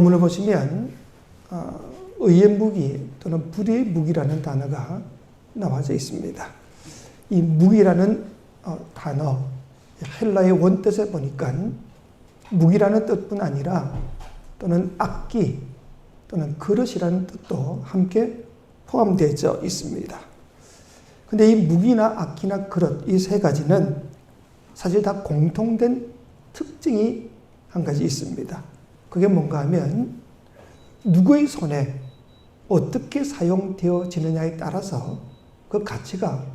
본문을 보시면 어, 의의 무기 또는 불의 무기라는 단어가 나와져 있습니다. 이 무기라는 어, 단어 헬라의 원뜻에 보니까 무기라는 뜻뿐 아니라 또는 악기 또는 그릇이라는 뜻도 함께 포함되어 있습니다. 근데 이 무기나 악기나 그릇 이 세 가지는 사실 다 공통된 특징이 한 가지 있습니다. 그게 뭔가 하면 누구의 손에 어떻게 사용되어지느냐에 따라서 그 가치가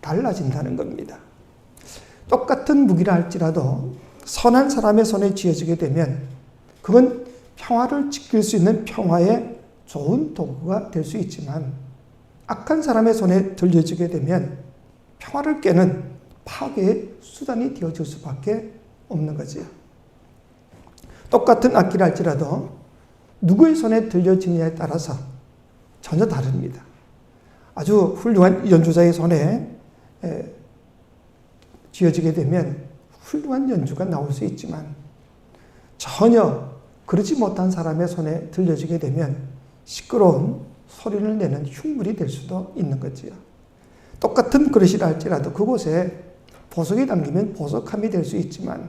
달라진다는 겁니다. 똑같은 무기라 할지라도 선한 사람의 손에 쥐어지게 되면 그건 평화를 지킬 수 있는 평화의 좋은 도구가 될 수 있지만 악한 사람의 손에 들려지게 되면 평화를 깨는 파괴의 수단이 되어질 수밖에 없는 거지요. 똑같은 악기를 할지라도 누구의 손에 들려지느냐에 따라서 전혀 다릅니다. 아주 훌륭한 연주자의 손에 쥐어지게 되면 훌륭한 연주가 나올 수 있지만 전혀 그렇지 못한 사람의 손에 들려지게 되면 시끄러운 소리를 내는 흉물이 될 수도 있는 거지요. 똑같은 그릇이라 할지라도 그곳에 보석이 담기면 보석함이 될 수 있지만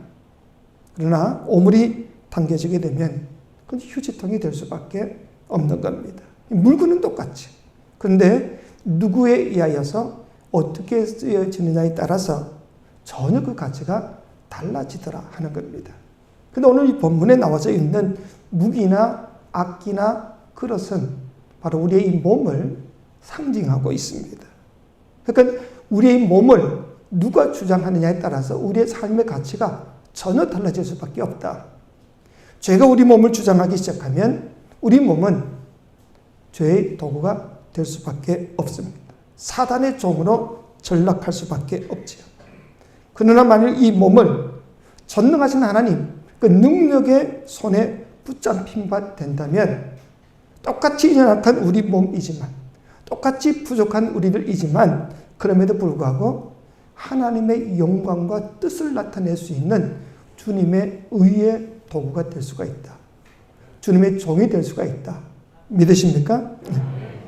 그러나 오물이 당겨지게 되면 그건 휴지통이 될 수밖에 없는 겁니다. 물건은 똑같지. 그런데 누구에 의하여서 어떻게 쓰여지느냐에 따라서 전혀 그 가치가 달라지더라 하는 겁니다. 근데 오늘 이 본문에 나와져 있는 무기나 악기나 그릇은 바로 우리의 이 몸을 상징하고 있습니다. 그러니까 우리의 몸을 누가 주장하느냐에 따라서 우리의 삶의 가치가 전혀 달라질 수밖에 없다. 죄가 우리 몸을 주장하기 시작하면 우리 몸은 죄의 도구가 될 수밖에 없습니다. 사단의 종으로 전락할 수밖에 없지요. 그러나 만일 이 몸을 전능하신 하나님, 그 능력의 손에 붙잡힌 바 된다면 똑같이 연약한 우리 몸이지만 똑같이 부족한 우리들이지만 그럼에도 불구하고 하나님의 영광과 뜻을 나타낼 수 있는 주님의 의의 도구가 될 수가 있다. 주님의 종이 될 수가 있다. 믿으십니까?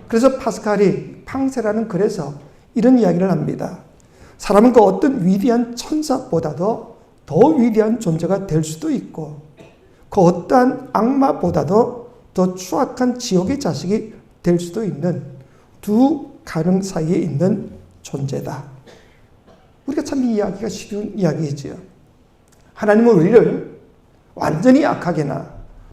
그래서 파스칼이 팡세라는 글에서 이런 이야기를 합니다. 사람은 그 어떤 위대한 천사보다도 더 위대한 존재가 될 수도 있고 그 어떠한 악마보다도 더 추악한 지옥의 자식이 될 수도 있는 두 가능 사이에 있는 존재다. 우리가 참 이 이야기가 쉬운 이야기이지요. 하나님은 우리를 완전히 악하게나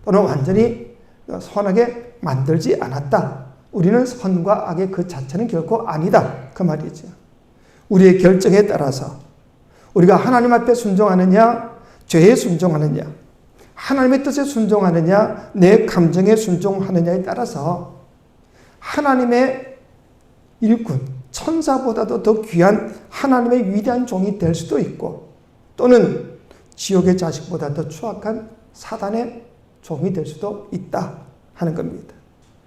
또는 완전히 선하게 만들지 않았다. 우리는 선과 악의 그 자체는 결코 아니다. 그 말이죠. 우리의 결정에 따라서 우리가 하나님 앞에 순종하느냐, 죄에 순종하느냐, 하나님의 뜻에 순종하느냐, 내 감정에 순종하느냐에 따라서 하나님의 일꾼, 천사보다도 더 귀한 하나님의 위대한 종이 될 수도 있고, 또는 지옥의 자식보다 더 추악한 사단의 종이 될 수도 있다 하는 겁니다.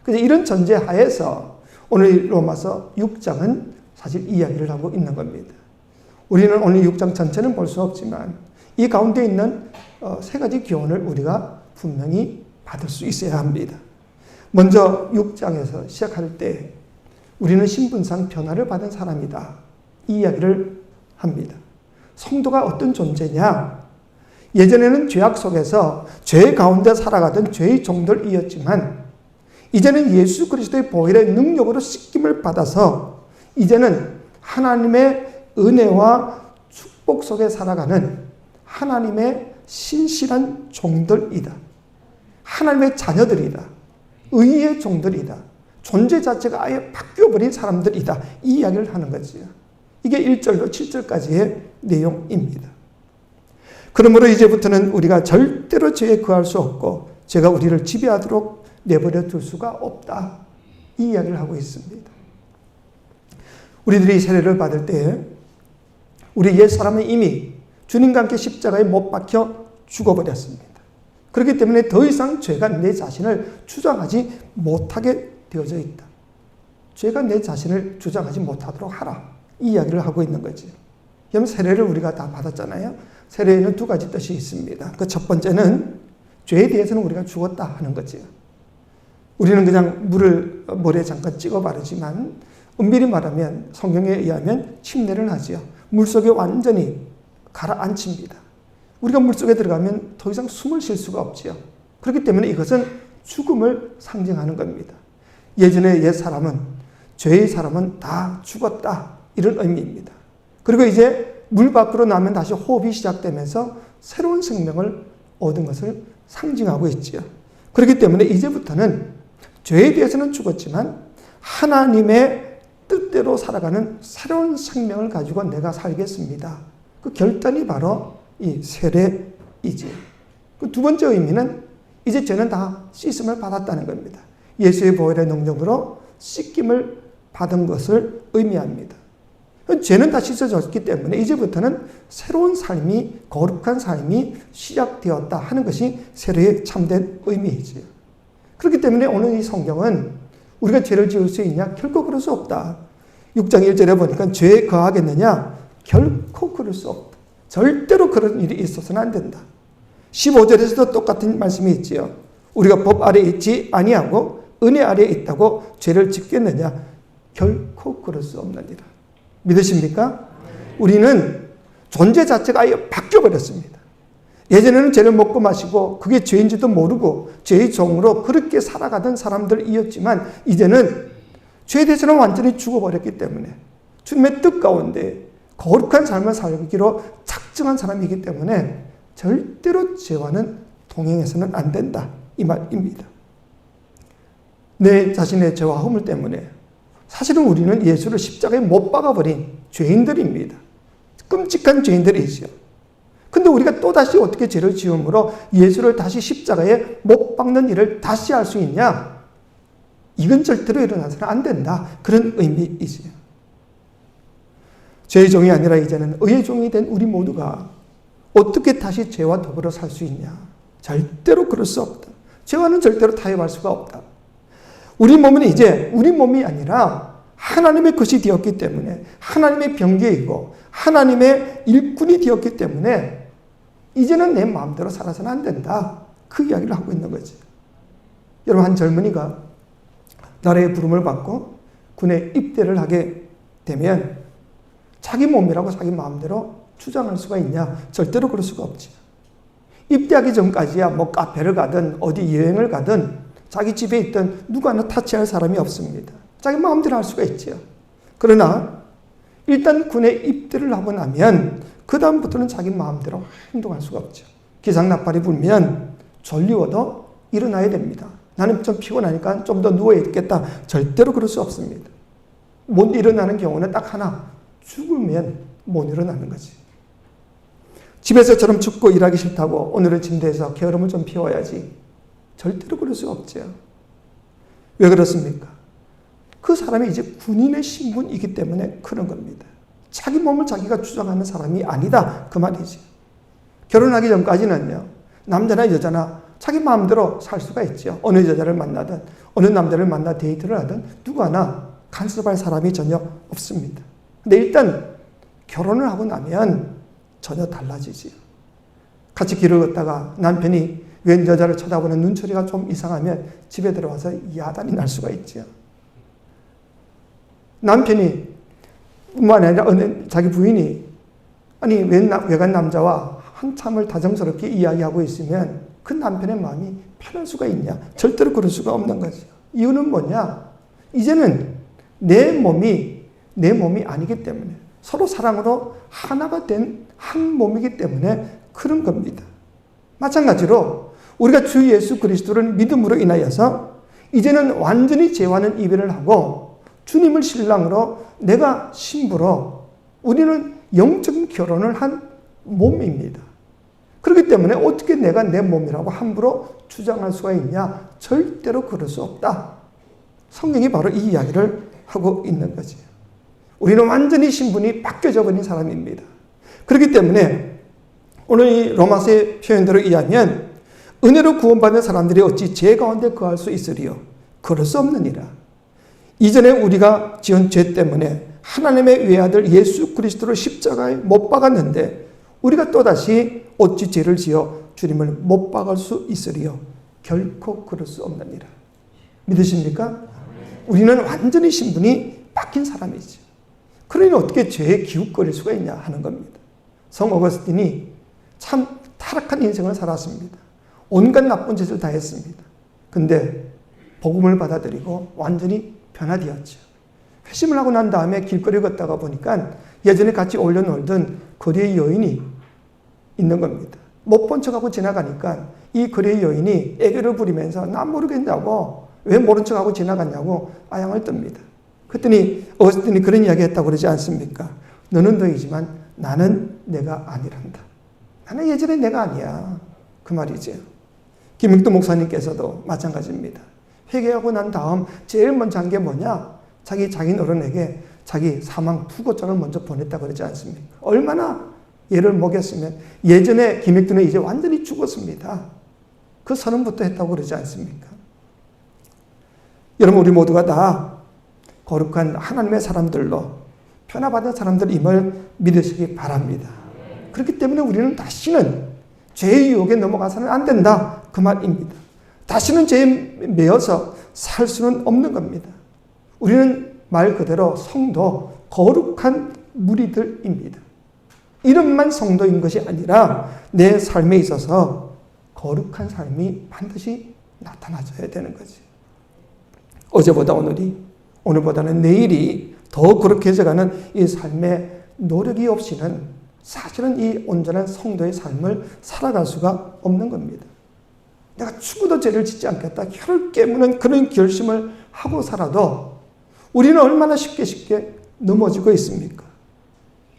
그래서 이런 전제 하에서 오늘 로마서 6장은 사실 이야기를 하고 있는 겁니다. 우리는 오늘 6장 전체는 볼 수 없지만 이 가운데 있는 어, 세 가지 교훈을 우리가 분명히 받을 수 있어야 합니다. 먼저 6장에서 시작할 때 우리는 신분상 변화를 받은 사람이다. 이 이야기를 합니다. 성도가 어떤 존재냐? 예전에는 죄악 속에서 죄 가운데 살아가던 죄의 종들이었지만 이제는 예수 그리스도의 보혈의 능력으로 씻김을 받아서 이제는 하나님의 은혜와 축복 속에 살아가는 하나님의 신실한 종들이다. 하나님의 자녀들이다. 의의 종들이다. 존재 자체가 아예 바뀌어버린 사람들이다. 이 이야기를 하는 거지요. 이게 1절로 7절까지의 내용입니다. 그러므로 이제부터는 우리가 절대로 죄에 거할 수 없고 죄가 우리를 지배하도록 내버려 둘 수가 없다. 이 이야기를 하고 있습니다. 우리들이 세례를 받을 때 우리 옛 사람은 이미 주님과 함께 십자가에 못 박혀 죽어버렸습니다. 그렇기 때문에 더 이상 죄가 내 자신을 주장하지 못하게 되어져 있다. 죄가 내 자신을 주장하지 못하도록 하라. 이 이야기를 하고 있는 거지. 그럼 세례를 우리가 다 받았잖아요. 세례에는 두 가지 뜻이 있습니다. 그 첫 번째는 죄에 대해서는 우리가 죽었다 하는 거지요. 우리는 그냥 물을 머리에 잠깐 찍어 바르지만 엄밀히 말하면 성경에 의하면 침례를 하지요. 물 속에 완전히 가라앉힙니다. 우리가 물 속에 들어가면 더 이상 숨을 쉴 수가 없지요. 그렇기 때문에 이것은 죽음을 상징하는 겁니다. 예전에 옛 사람은 죄의 사람은 다 죽었다 이런 의미입니다. 그리고 이제 물 밖으로 나면 다시 호흡이 시작되면서 새로운 생명을 얻은 것을 상징하고 있지요. 그렇기 때문에 이제부터는 죄에 대해서는 죽었지만 하나님의 뜻대로 살아가는 새로운 생명을 가지고 내가 살겠습니다. 그 결단이 바로 이 세례이지. 그 두 번째 의미는 이제 죄는 다 씻음을 받았다는 겁니다. 예수의 보혈의 능력으로 씻김을 받은 것을 의미합니다. 죄는 다 씻어졌기 때문에 이제부터는 새로운 삶이 거룩한 삶이 시작되었다 하는 것이 세례의 참된 의미이지요. 그렇기 때문에 오늘 이 성경은 우리가 죄를 지을 수 있냐? 결코 그럴 수 없다. 6장 1절에 보니까 죄에 거하겠느냐? 결코 그럴 수 없다. 절대로 그런 일이 있어서는 안 된다. 15절에서도 똑같은 말씀이 있지요. 우리가 법 아래 있지 아니하고 은혜 아래 있다고 죄를 짓겠느냐? 결코 그럴 수 없느니라. 믿으십니까? 우리는 존재 자체가 아예 바뀌어 버렸습니다. 예전에는 죄를 먹고 마시고 그게 죄인지도 모르고 죄의 종으로 그렇게 살아가던 사람들이었지만 이제는 죄에 대해서는 완전히 죽어버렸기 때문에 주님의 뜻 가운데 거룩한 삶을 살기로 작정한 사람이기 때문에 절대로 죄와는 동행해서는 안 된다. 이 말입니다. 내 자신의 죄와 허물 때문에 사실은 우리는 예수를 십자가에 못 박아버린 죄인들입니다. 끔찍한 죄인들이죠. 근데 우리가 또다시 어떻게 죄를 지음으로 예수를 다시 십자가에 못 박는 일을 다시 할 수 있냐? 이건 절대로 일어나서는 안 된다. 그런 의미이지요. 죄의 종이 아니라 이제는 의의 종이 된 우리 모두가 어떻게 다시 죄와 더불어 살 수 있냐? 절대로 그럴 수 없다. 죄와는 절대로 타협할 수가 없다. 우리 몸은 이제 우리 몸이 아니라 하나님의 것이 되었기 때문에 하나님의 병계이고 하나님의 일꾼이 되었기 때문에 이제는 내 마음대로 살아서는 안 된다. 그 이야기를 하고 있는 거지. 여러분 한 젊은이가 나라의 부름을 받고 군에 입대를 하게 되면 자기 몸이라고 자기 마음대로 주장할 수가 있냐? 절대로 그럴 수가 없지. 입대하기 전까지야 뭐 카페를 가든 어디 여행을 가든 자기 집에 있던 누구 하나 타치할 사람이 없습니다. 자기 마음대로 할 수가 있죠. 그러나 일단 군에 입대를 하고 나면 그 다음부터는 자기 마음대로 행동할 수가 없죠. 기상 나팔이 불면 졸리워도 일어나야 됩니다. 나는 좀 피곤하니까 좀 더 누워 있겠다. 절대로 그럴 수 없습니다. 못 일어나는 경우는 딱 하나. 죽으면 못 일어나는 거지. 집에서처럼 춥고 일하기 싫다고 오늘은 침대에서 게으름을 좀 피워야지. 절대로 그럴 수 없죠. 왜 그렇습니까? 그 사람이 이제 군인의 신분이기 때문에 그런 겁니다. 자기 몸을 자기가 주장하는 사람이 아니다. 그 말이지. 결혼하기 전까지는요, 남자나 여자나 자기 마음대로 살 수가 있죠. 어느 여자를 만나든, 어느 남자를 만나 데이트를 하든, 누구 하나 간섭할 사람이 전혀 없습니다. 근데 일단 결혼을 하고 나면 전혀 달라지지요. 같이 길을 걷다가 남편이 웬 여자를 쳐다보는 눈초리가 좀 이상하면 집에 들어와서 야단이 날 수가 있지요. 남편이 뿐만 아니라 자기 부인이 아니 웬 외간 남자와 한참을 다정스럽게 이야기하고 있으면 그 남편의 마음이 편할 수가 있냐? 절대로 그럴 수가 없는 거죠. 이유는 뭐냐? 이제는 내 몸이 내 몸이 아니기 때문에 서로 사랑으로 하나가 된 한 몸이기 때문에 그런 겁니다. 마찬가지로 우리가 주 예수 그리스도를 믿음으로 인하여서 이제는 완전히 죄와는 이별을 하고 주님을 신랑으로 내가 신부로 우리는 영적인 결혼을 한 몸입니다. 그렇기 때문에 어떻게 내가 내 몸이라고 함부로 주장할 수가 있냐? 절대로 그럴 수 없다. 성경이 바로 이 이야기를 하고 있는 거지. 우리는 완전히 신분이 바뀌어져 버린 사람입니다. 그렇기 때문에 오늘 이 로마서의 표현대로 의하면 은혜로 구원받는 사람들이 어찌 죄 가운데 거할 수 있으리요? 그럴 수 없느니라. 이전에 우리가 지은 죄 때문에 하나님의 외아들 예수 그리스도를 십자가에 못 박았는데 우리가 또다시 어찌 죄를 지어 주님을 못 박을 수 있으리요 결코 그럴 수 없느니라. 믿으십니까? 우리는 완전히 신분이 바뀐 사람이죠. 그러니 어떻게 죄에 기웃거릴 수가 있냐 하는 겁니다. 성 어거스틴이 참 타락한 인생을 살았습니다. 온갖 나쁜 짓을 다 했습니다. 근데 복음을 받아들이고 완전히 변화되었죠. 회심을 하고 난 다음에 길거리 걷다가 보니까 예전에 같이 올려놀던 거리의 여인이 있는 겁니다. 못 본 척하고 지나가니까 이 거리의 여인이 애교를 부리면서 난 모르겠냐고 왜 모른 척하고 지나갔냐고 아양을 뜹니다. 그랬더니 어스틴이 그런 이야기 했다고 그러지 않습니까? 너는 너이지만 나는 내가 아니란다. 나는 예전에 내가 아니야. 그 말이죠. 김익도 목사님께서도 마찬가지입니다. 회개하고 난 다음 제일 먼저 한 게 뭐냐? 자기 장인 어른에게 자기 사망 투고장을 먼저 보냈다 그러지 않습니까? 얼마나 얘를 먹였으면 예전에 김익도는 이제 완전히 죽었습니다. 그 선언부터 했다고 그러지 않습니까? 여러분 우리 모두가 다 거룩한 하나님의 사람들로 변화받은 사람들임을 믿으시기 바랍니다. 그렇기 때문에 우리는 다시는 죄의 유혹에 넘어가서는 안 된다. 그 말입니다. 다시는 죄에 매여서 살 수는 없는 겁니다. 우리는 말 그대로 성도, 거룩한 무리들입니다. 이름만 성도인 것이 아니라 내 삶에 있어서 거룩한 삶이 반드시 나타나줘야 되는 거지. 어제보다 오늘이, 오늘보다는 내일이 더 거룩해져가는 이 삶의 노력이 없이는 사실은 이 온전한 성도의 삶을 살아갈 수가 없는 겁니다. 내가 죽어도 죄를 짓지 않겠다. 혀를 깨무는 그런 결심을 하고 살아도 우리는 얼마나 쉽게 쉽게 넘어지고 있습니까?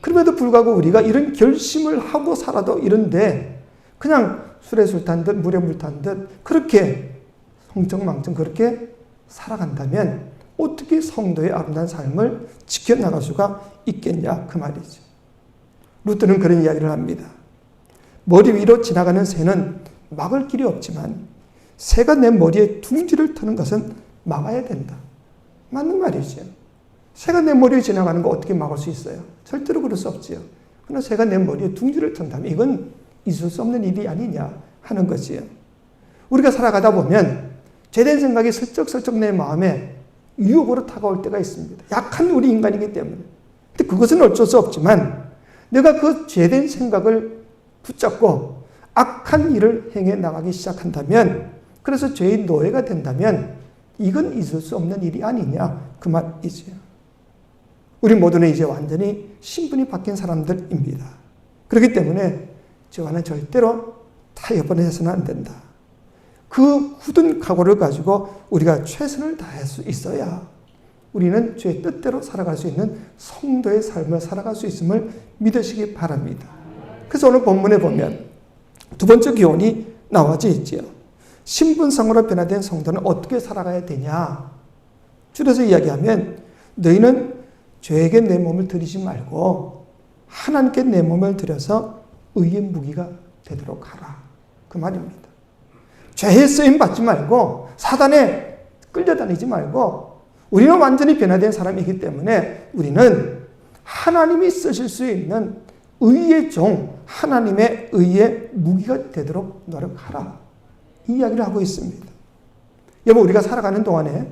그럼에도 불구하고 우리가 이런 결심을 하고 살아도 이런데 그냥 술에 술 탄 듯 물에 물 탄 듯 그렇게 성정망정 그렇게 살아간다면 어떻게 성도의 아름다운 삶을 지켜나갈 수가 있겠냐 그 말이죠. 루트는 그런 이야기를 합니다. 머리 위로 지나가는 새는 막을 길이 없지만 새가 내 머리에 둥지를 트는 것은 막아야 된다. 맞는 말이죠. 새가 내 머리에 지나가는 거 어떻게 막을 수 있어요? 절대로 그럴 수 없지요. 그러나 새가 내 머리에 둥지를 튼다면 이건 있을 수 없는 일이 아니냐 하는 거지요. 우리가 살아가다 보면 죄된 생각이 슬쩍슬쩍 내 마음에 유혹으로 다가올 때가 있습니다. 약한 우리 인간이기 때문에. 근데 그것은 어쩔 수 없지만 내가 그 죄된 생각을 붙잡고 악한 일을 행해 나가기 시작한다면 그래서 죄의 노예가 된다면 이건 있을 수 없는 일이 아니냐 그 말이지요. 우리 모두는 이제 완전히 신분이 바뀐 사람들입니다. 그렇기 때문에 죄와는 절대로 타협을 해서는 안 된다. 그 굳은 각오를 가지고 우리가 최선을 다할 수 있어야 우리는 죄의 뜻대로 살아갈 수 있는 성도의 삶을 살아갈 수 있음을 믿으시기 바랍니다. 그래서 오늘 본문에 보면 두 번째 교훈이 나와져 있지요. 신분상으로 변화된 성도는 어떻게 살아가야 되냐? 줄여서 이야기하면 너희는 죄에게 내 몸을 들이지 말고 하나님께 내 몸을 들여서 의의 무기가 되도록 하라. 그 말입니다. 죄에 쓰임 받지 말고 사단에 끌려다니지 말고 우리는 완전히 변화된 사람이기 때문에 우리는 하나님이 쓰실 수 있는 의의 종, 하나님의 의의 무기가 되도록 노력하라. 이 이야기를 하고 있습니다. 여러분, 우리가 살아가는 동안에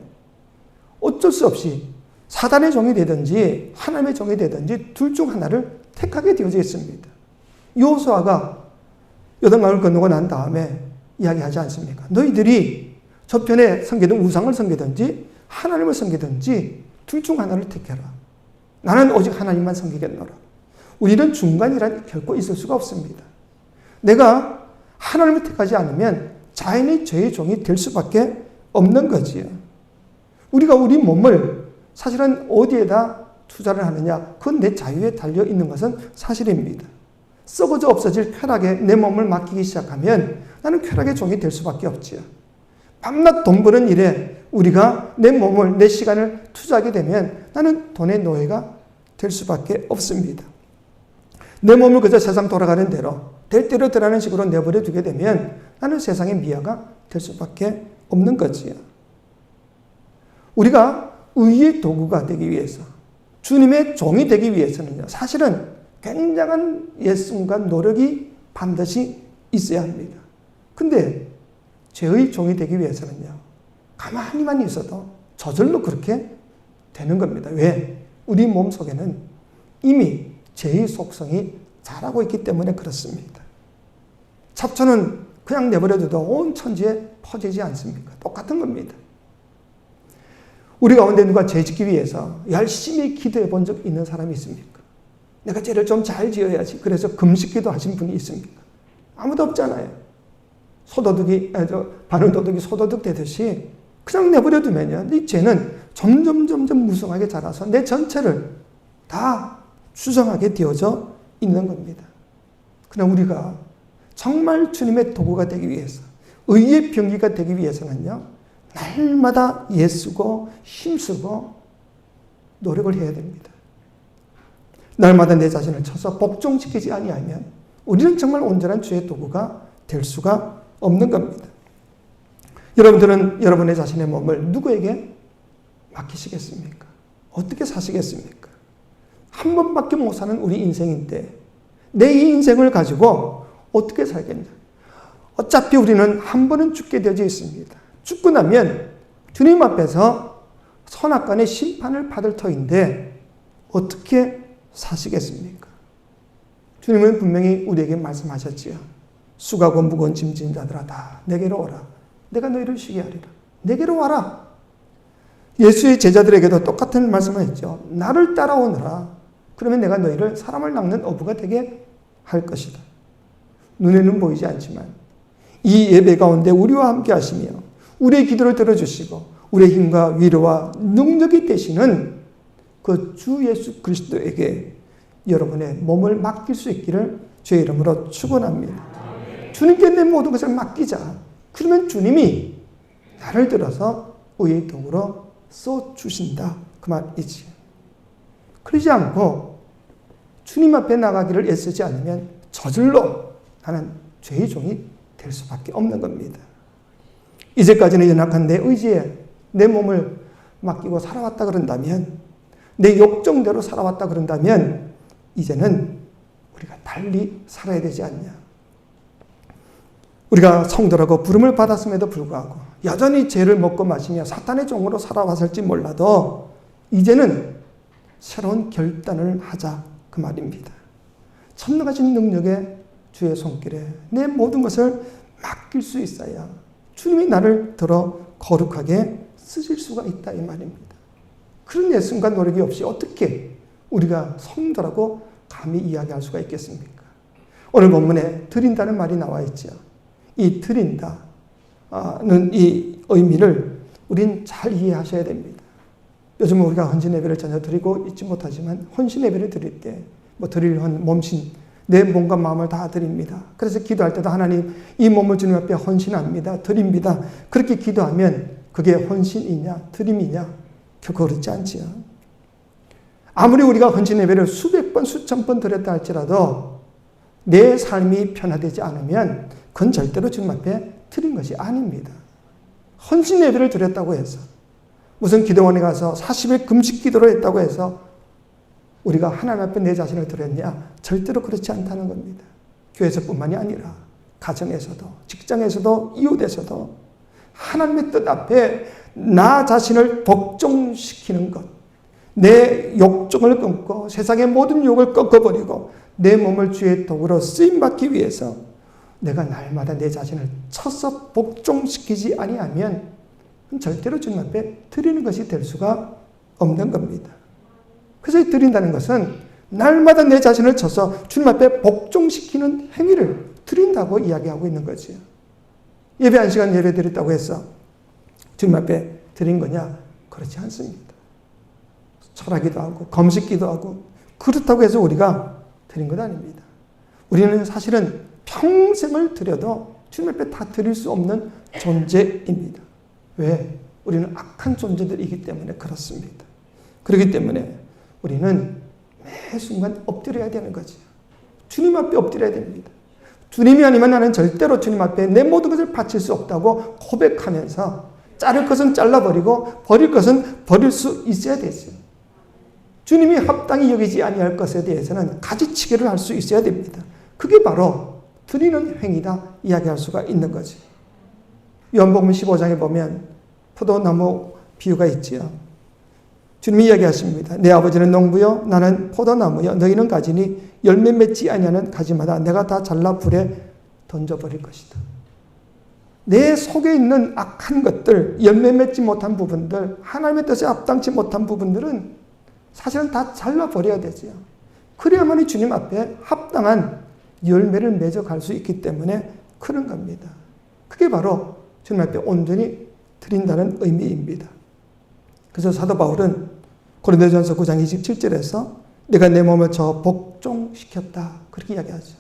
어쩔 수 없이 사단의 종이 되든지 하나님의 종이 되든지 둘 중 하나를 택하게 되어져 있습니다. 요수아가 요단강을 건너고 난 다음에 이야기하지 않습니까? 너희들이 저편에 섬기던 우상을 섬기든지 하나님을 섬기든지 둘 중 하나를 택해라. 나는 오직 하나님만 섬기겠노라. 우리는 중간이란 결코 있을 수가 없습니다. 내가 하나님을 택하지 않으면 자연의 죄의 종이 될 수밖에 없는 거지요. 우리가 우리 몸을 사실은 어디에다 투자를 하느냐, 그건 내 자유에 달려 있는 것은 사실입니다. 썩어져 없어질 쾌락에 내 몸을 맡기기 시작하면 나는 쾌락의 종이 될 수밖에 없지요. 밤낮 돈 버는 일에 우리가 내 몸을, 내 시간을 투자하게 되면 나는 돈의 노예가 될 수밖에 없습니다. 내 몸을 그저 세상 돌아가는 대로 될 대로 되라는 식으로 내버려 두게 되면 나는 세상의 미아가 될 수밖에 없는 거지요. 우리가 의의 도구가 되기 위해서 주님의 종이 되기 위해서는요. 사실은 굉장한 예순과 노력이 반드시 있어야 합니다. 근데 죄의 종이 되기 위해서는요. 가만히만 있어도 저절로 그렇게 되는 겁니다. 왜? 우리 몸 속에는 이미 죄의 속성이 자라고 있기 때문에 그렇습니다. 잡초는 그냥 내버려둬도 온 천지에 퍼지지 않습니까? 똑같은 겁니다. 우리 가운데 누가 죄 짓기 위해서 열심히 기도해 본 적 있는 사람이 있습니까? 내가 죄를 좀 잘 지어야지. 그래서 금식기도 하신 분이 있습니까? 아무도 없잖아요. 소도둑이, 아, 저, 바늘도둑이 소도둑 되듯이 그냥 내버려두면요. 이 죄는 점점, 점점 무성하게 자라서 내 전체를 다 수성하게 되어져 있는 겁니다. 그럼 우리가 정말 주님의 도구가 되기 위해서, 의의 병기가 되기 위해서는요, 날마다 예쓰고 힘쓰고 노력을 해야 됩니다. 날마다 내 자신을 쳐서 복종시키지 아니하면 우리는 정말 온전한 주의 도구가 될 수가 없는 겁니다. 여러분들은 여러분의 자신의 몸을 누구에게 맡기시겠습니까? 어떻게 사시겠습니까? 한 번밖에 못 사는 우리 인생인데 내 이 인생을 가지고 어떻게 살겠냐? 어차피 우리는 한 번은 죽게 되어 있습니다. 죽고 나면 주님 앞에서 선악간의 심판을 받을 터인데 어떻게 사시겠습니까? 주님은 분명히 우리에게 말씀하셨지요. 수가고 무거운 짐진 자들아 다 내게로 오라. 내가 너희를 쉬게 하리라. 내게로 와라. 예수의 제자들에게도 똑같은 말씀을 했죠. 나를 따라오너라. 그러면 내가 너희를 사람을 낚는 어부가 되게 할 것이다. 눈에는 보이지 않지만 이 예배 가운데 우리와 함께 하시며 우리의 기도를 들어주시고 우리의 힘과 위로와 능력이 되시는 그 주 예수 그리스도에게 여러분의 몸을 맡길 수 있기를 주의 이름으로 축원합니다. 주님께 내 모든 것을 맡기자. 그러면 주님이 나를 들어서 의의 도구로 써 주신다. 그 말이지. 그러지 않고 주님 앞에 나가기를 애쓰지 않으면 저절로 나는 죄의 종이 될 수밖에 없는 겁니다. 이제까지는 연약한 내 의지에 내 몸을 맡기고 살아왔다 그런다면 내 욕정대로 살아왔다 그런다면 이제는 우리가 달리 살아야 되지 않냐. 우리가 성도라고 부름을 받았음에도 불구하고 여전히 죄를 먹고 마시며 사탄의 종으로 살아왔을지 몰라도 이제는 새로운 결단을 하자 그 말입니다. 천능하신 능력의 주의 손길에 내 모든 것을 맡길 수 있어야 주님이 나를 들어 거룩하게 쓰실 수가 있다 이 말입니다. 그런 예순과 노력이 없이 어떻게 우리가 성도라고 감히 이야기할 수가 있겠습니까? 오늘 본문에 드린다는 말이 나와 있죠. 이 드린다는 이 의미를 우린 잘 이해하셔야 됩니다. 요즘 우리가 헌신 예배를 전혀 드리고 있지 못하지만 헌신 예배를 드릴 때 뭐 드릴 헌 몸신 내 몸과 마음을 다 드립니다. 그래서 기도할 때도 하나님 이 몸을 주님 앞에 헌신합니다. 드립니다. 그렇게 기도하면 그게 헌신이냐 드림이냐 결코 그렇지 않지요. 아무리 우리가 헌신 예배를 수백 번 수천 번 드렸다 할지라도 내 삶이 변화되지 않으면 그건 절대로 주님 앞에 드린 것이 아닙니다. 헌신 예배를 드렸다고 해서 무슨 기도원에 가서 40일 금식 기도를 했다고 해서 우리가 하나님 앞에 내 자신을 드렸냐? 절대로 그렇지 않다는 겁니다. 교회에서뿐만이 아니라 가정에서도 직장에서도 이웃에서도 하나님의 뜻 앞에 나 자신을 복종시키는 것, 내 욕정을 끊고 세상의 모든 욕을 꺾어버리고 내 몸을 주의 도구로 쓰임 받기 위해서 내가 날마다 내 자신을 쳐서 복종시키지 아니하면 절대로 주님 앞에 드리는 것이 될 수가 없는 겁니다. 그래서 드린다는 것은 날마다 내 자신을 쳐서 주님 앞에 복종시키는 행위를 드린다고 이야기하고 있는 거지요. 예배 한 시간 예배 드렸다고 해서 주님 앞에 드린 거냐? 그렇지 않습니다. 철하기도 하고 검식기도 하고 그렇다고 해서 우리가 드린 것 아닙니다. 우리는 사실은 평생을 드려도 주님 앞에 다 드릴 수 없는 존재입니다. 왜? 우리는 악한 존재들이기 때문에 그렇습니다. 그렇기 때문에 우리는 매 순간 엎드려야 되는 거지. 주님 앞에 엎드려야 됩니다. 주님이 아니면 나는 절대로 주님 앞에 내 모든 것을 바칠 수 없다고 고백하면서 자를 것은 잘라버리고 버릴 것은 버릴 수 있어야 되죠. 주님이 합당히 여기지 아니할 것에 대해서는 가지치기를 할 수 있어야 됩니다. 그게 바로 드리는 행위다 이야기할 수가 있는 거지. 요한복음 15장에 보면 포도나무 비유가 있지요. 주님이 이야기하십니다. 내 아버지는 농부요, 나는 포도나무요. 너희는 가지니 열매 맺지 아니하는 가지마다 내가 다 잘라 불에 던져버릴 것이다. 내 속에 있는 악한 것들, 열매 맺지 못한 부분들, 하나님의 뜻에 앞당치 못한 부분들은 사실은 다 잘라버려야 되지요. 그래야만이 주님 앞에 합당한 열매를 맺어갈 수 있기 때문에 그런 겁니다. 그게 바로 주님 앞에 온전히 드린다는 의미입니다. 그래서 사도 바울은 고린도전서 9장 27절에서 내가 내 몸을 저 복종시켰다. 그렇게 이야기하죠.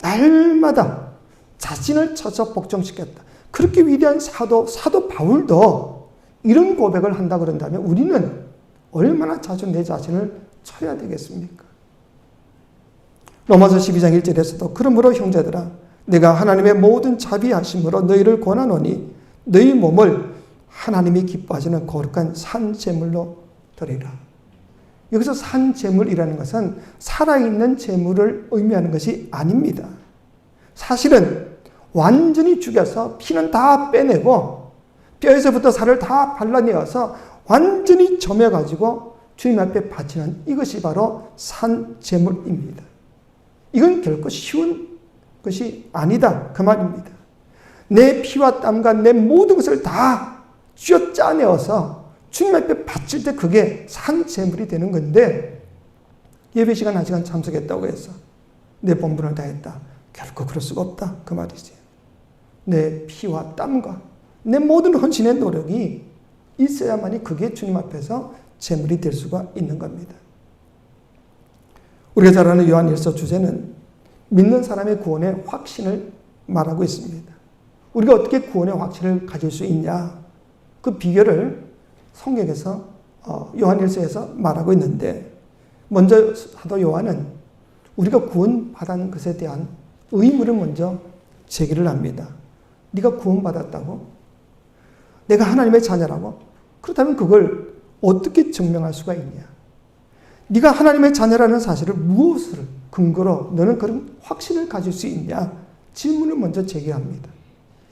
날마다 자신을 쳐서 복종시켰다. 그렇게 위대한 사도, 사도 바울도 이런 고백을 한다 그런다면 우리는 얼마나 자주 내 자신을 쳐야 되겠습니까? 로마서 12장 1절에서도 그러므로 형제들아 내가 하나님의 모든 자비하심으로 너희를 권하노니 너희 몸을 하나님이 기뻐하시는 거룩한 산 제물로 드리라. 여기서 산 제물이라는 것은 살아있는 제물을 의미하는 것이 아닙니다. 사실은 완전히 죽여서 피는 다 빼내고 뼈에서부터 살을 다 발라내어서 완전히 점여가지고 주님 앞에 바치는 이것이 바로 산 제물입니다. 이건 결코 쉬운 것이 아니다. 그 말입니다. 내 피와 땀과 내 모든 것을 다 쥐어 짜내어서 주님 앞에 바칠 때 그게 산 제물이 되는 건데 예배 시간 한 시간 참석했다고 해서 내 본분을 다했다. 결코 그럴 수가 없다. 그 말이지. 내 피와 땀과 내 모든 헌신의 노력이 있어야만이 그게 주님 앞에서 제물이 될 수가 있는 겁니다. 우리가 잘 아는 요한일서 주제는 믿는 사람의 구원의 확신을 말하고 있습니다. 우리가 어떻게 구원의 확신을 가질 수 있냐? 그 비결을 성경에서 어, 요한일서에서 말하고 있는데 먼저 사도 요한은 우리가 구원받은 것에 대한 의무를 먼저 제기를 합니다. 네가 구원받았다고? 내가 하나님의 자녀라고? 그렇다면 그걸 어떻게 증명할 수가 있냐? 네가 하나님의 자녀라는 사실을 무엇을 근거로 너는 그런 확신을 가질 수 있냐? 질문을 먼저 제기합니다.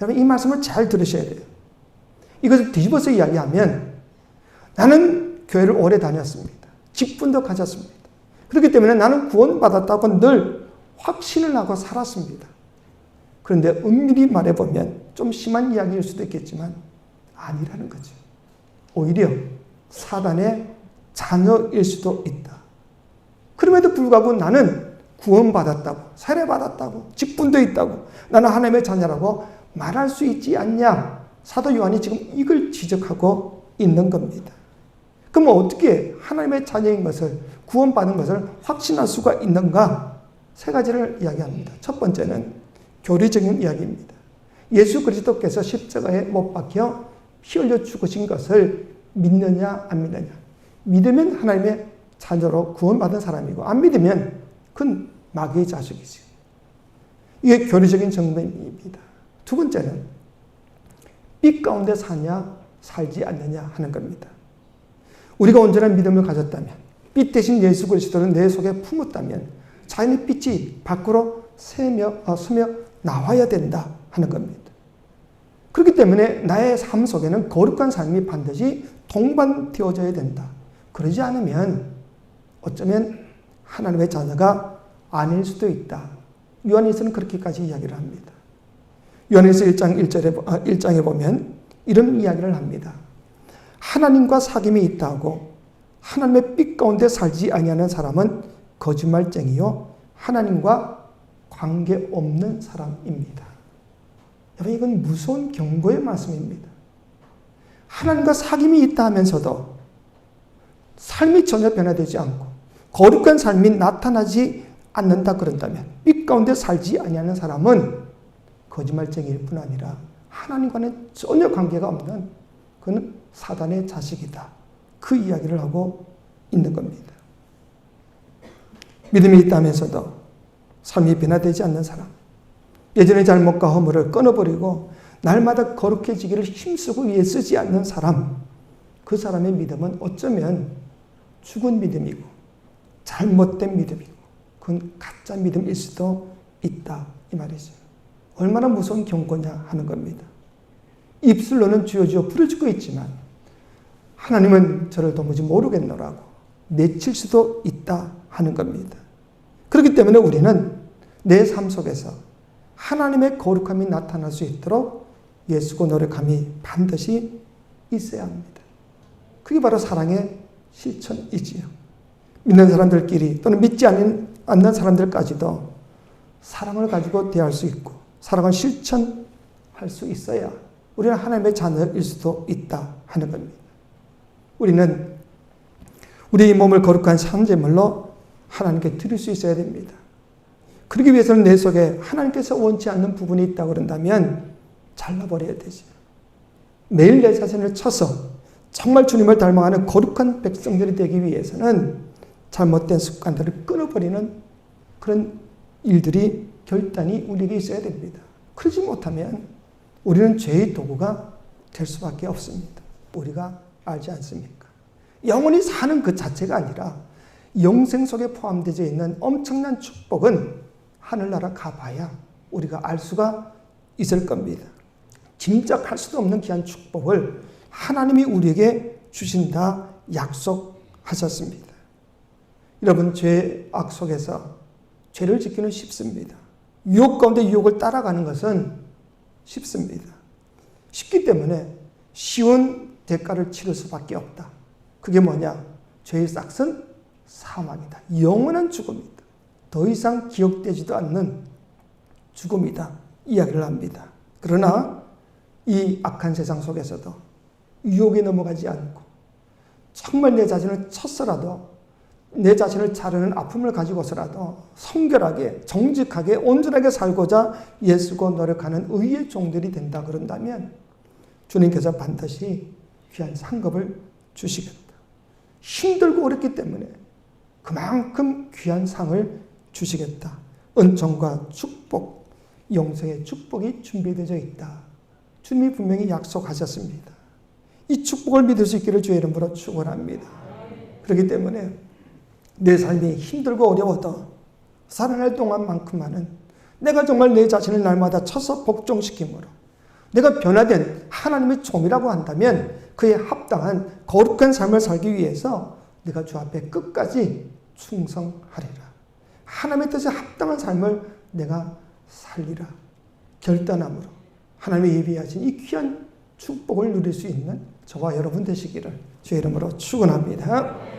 여러분 이 말씀을 잘 들으셔야 돼요. 이것을 뒤집어서 이야기하면 나는 교회를 오래 다녔습니다. 직분도 가졌습니다. 그렇기 때문에 나는 구원받았다고 늘 확신을 하고 살았습니다. 그런데 은밀히 말해보면 좀 심한 이야기일 수도 있겠지만 아니라는 거죠. 오히려 사단의 자녀일 수도 있다. 그럼에도 불구하고 나는 구원받았다고, 세례받았다고, 직분도 있다고, 나는 하나님의 자녀라고 말할 수 있지 않냐? 사도 요한이 지금 이걸 지적하고 있는 겁니다. 그럼 어떻게 하나님의 자녀인 것을, 구원받은 것을 확신할 수가 있는가? 세 가지를 이야기합니다. 첫 번째는 교리적인 이야기입니다. 예수 그리스도께서 십자가에 못 박혀 피 흘려 죽으신 것을 믿느냐, 안 믿느냐. 믿으면 하나님의 자녀로 구원받은 사람이고, 안 믿으면 그건 마귀의 자식이지. 이게 교리적인 정답입니다. 두 번째는 빛 가운데 사냐, 살지 않느냐 하는 겁니다. 우리가 온전한 믿음을 가졌다면, 빛 대신 예수 그리스도를 내 속에 품었다면, 자연의 빛이 밖으로 새며, 어, 스며 나와야 된다 하는 겁니다. 그렇기 때문에 나의 삶 속에는 거룩한 삶이 반드시 동반되어져야 된다. 그러지 않으면 어쩌면 하나님의 자녀가 아닐 수도 있다. 요한일서는 그렇게까지 이야기를 합니다. 요한일서 1장 1절에, 1장에 아, 보면 이런 이야기를 합니다. 하나님과 사귐이 있다고 하나님의 빛 가운데 살지 아니하는 사람은 거짓말쟁이요 하나님과 관계 없는 사람입니다. 여러분 이건 무서운 경고의 말씀입니다. 하나님과 사귐이 있다 하면서도 삶이 전혀 변화되지 않고 거룩한 삶이 나타나지 않는다 그런다면 빛 가운데 살지 아니하는 사람은 거짓말쟁이일 뿐 아니라 하나님과는 전혀 관계가 없는 그는 사단의 자식이다. 그 이야기를 하고 있는 겁니다. 믿음이 있다면서도 삶이 변화되지 않는 사람. 예전의 잘못과 허물을 끊어버리고 날마다 거룩해지기를 힘쓰고 애쓰지 않는 사람. 그 사람의 믿음은 어쩌면 죽은 믿음이고 잘못된 믿음이고 그건 가짜 믿음일 수도 있다. 이 말이죠. 얼마나 무서운 경고냐 하는 겁니다. 입술로는 주여 주여 부르짖고 있지만 하나님은 저를 도무지 모르겠노라고 내칠 수도 있다 하는 겁니다. 그렇기 때문에 우리는 내 삶 속에서 하나님의 거룩함이 나타날 수 있도록 예수고 노력함이 반드시 있어야 합니다. 그게 바로 사랑의 실천이지요. 믿는 사람들끼리 또는 믿지 않는, 않는 사람들까지도 사랑을 가지고 대할 수 있고 사랑을 실천할 수 있어야 우리는 하나님의 자녀일 수도 있다 하는 겁니다. 우리는 우리의 몸을 거룩한 산재물로 하나님께 드릴 수 있어야 됩니다. 그러기 위해서는 내 속에 하나님께서 원치 않는 부분이 있다 그런다면 잘라버려야 되죠. 매일 내 자신을 쳐서 정말 주님을 닮아가는 거룩한 백성들이 되기 위해서는 잘못된 습관들을 끊어버리는 그런 일들이 결단이 우리에게 있어야 됩니다. 그러지 못하면 우리는 죄의 도구가 될 수밖에 없습니다. 우리가 알지 않습니까? 영원히 사는 그 자체가 아니라 영생 속에 포함되어 있는 엄청난 축복은 하늘나라 가봐야 우리가 알 수가 있을 겁니다. 짐작할 수도 없는 귀한 축복을 하나님이 우리에게 주신다 약속하셨습니다. 여러분, 죄악 속에서 죄를 짓기는 쉽습니다. 유혹 가운데 유혹을 따라가는 것은 쉽습니다. 쉽기 때문에 쉬운 대가를 치를 수밖에 없다. 그게 뭐냐? 죄의 싹은 사망이다. 영원한 죽음이다. 더 이상 기억되지도 않는 죽음이다. 이야기를 합니다. 그러나 이 악한 세상 속에서도 유혹에 넘어가지 않고 정말 내 자신을 쳤어라도 내 자신을 자르는 아픔을 가지고서라도 성결하게 정직하게 온전하게 살고자 예수고 노력하는 의의 종들이 된다 그런다면 주님께서 반드시 귀한 상급을 주시겠다. 힘들고 어렵기 때문에 그만큼 귀한 상을 주시겠다. 은총과 축복, 영생의 축복이 준비되어 있다. 주님이 분명히 약속하셨습니다. 이 축복을 믿을 수 있기를 주의 이름으로 축원합니다. 그렇기 때문에 내 삶이 힘들고 어려워도 살아날 동안만큼만은 내가 정말 내 자신을 날마다 쳐서 복종시킴으로 내가 변화된 하나님의 종이라고 한다면 그에 합당한 거룩한 삶을 살기 위해서 내가 주 앞에 끝까지 충성하리라. 하나님의 뜻에 합당한 삶을 내가 살리라. 결단함으로 하나님의 예비하신 이 귀한 축복을 누릴 수 있는 저와 여러분 되시기를 주의 이름으로 축원합니다.